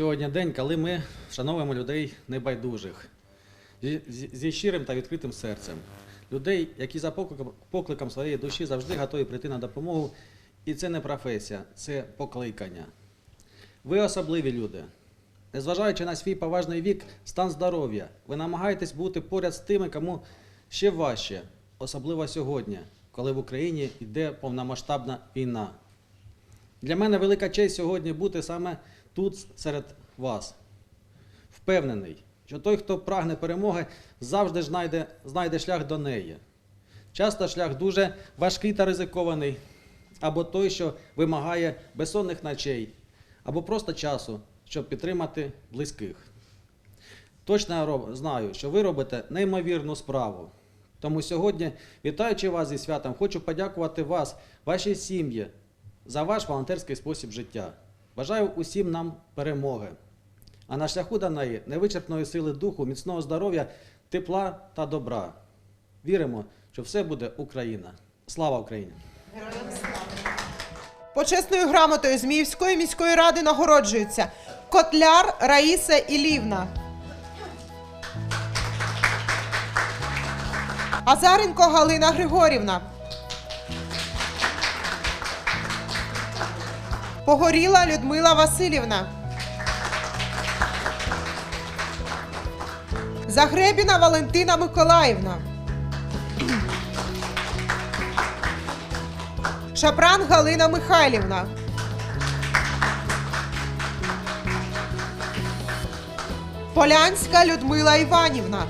Сьогодні день, коли ми вшановуємо людей небайдужих зі- щирим та відкритим серцем. Людей, які за покликом своєї душі завжди готові прийти на допомогу. І це не професія, це покликання. Ви особливі люди. Незважаючи на свій поважний вік, стан здоров'я, ви намагаєтесь бути поряд з тими, кому ще важче, особливо сьогодні, коли в Україні йде повномасштабна війна. Для мене велика честь сьогодні бути саме тут серед вас. Впевнений, що той, хто прагне перемоги, завжди знайде, знайде шлях до неї. Часто шлях дуже важкий та ризикований, або той, що вимагає безсонних ночей, або просто часу, щоб підтримати близьких. Точно я роб- знаю, що ви робите неймовірну справу. Тому сьогодні, вітаючи вас зі святом, хочу подякувати вас, вашій сім'ї, за ваш волонтерський спосіб життя. Бажаю усім нам перемоги. А на шляху до неї невичерпної сили духу, міцного здоров'я, тепла та добра. Віримо, що все буде Україна. Слава Україні! Почесною грамотою Зміївської міської ради нагороджується Котляр Раїса Ілівна. Азаренко Галина Григорівна. Погоріла Людмила Васильівна. Загребіна Валентина Миколаївна. Шапран Галина Михайлівна. Полянська Людмила Іванівна.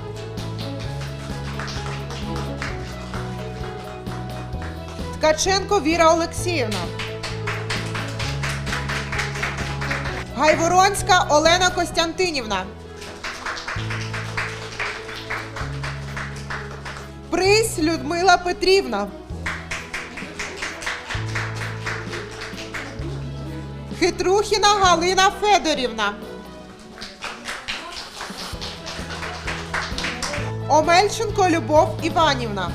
Ткаченко Віра Олексіївна. Гайворонська Олена Костянтинівна. Прись Людмила Петрівна. Хитрухіна Галина Федорівна. Омельченко Любов Іванівна.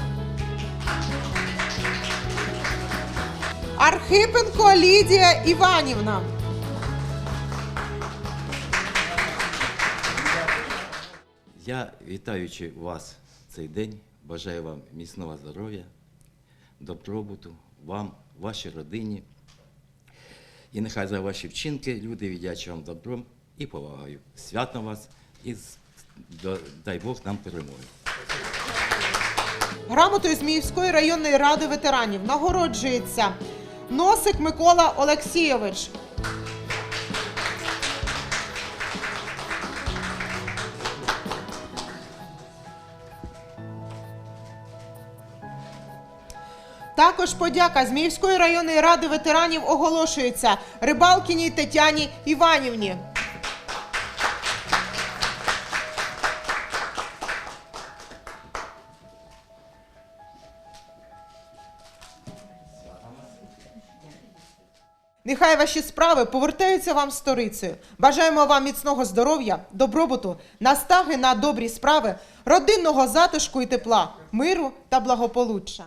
Архипенко Лідія Іванівна. Я, вітаючи вас цей день, бажаю вам міцного здоров'я, добробуту, вам, вашій родині. І нехай за ваші вчинки люди віддячі вам добром і повагою. Свято вас і дай Бог нам перемоги. Грамотою Зміївської районної ради ветеранів нагороджується Носик Микола Олексійович. Також подяка Зміївської районної ради ветеранів оголошується Рибалкіній Тетяні Іванівні. Нехай ваші справи повертаються вам сторицею. Бажаємо вам міцного здоров'я, добробуту, настаги на добрі справи, родинного затишку і тепла, миру та благополуччя.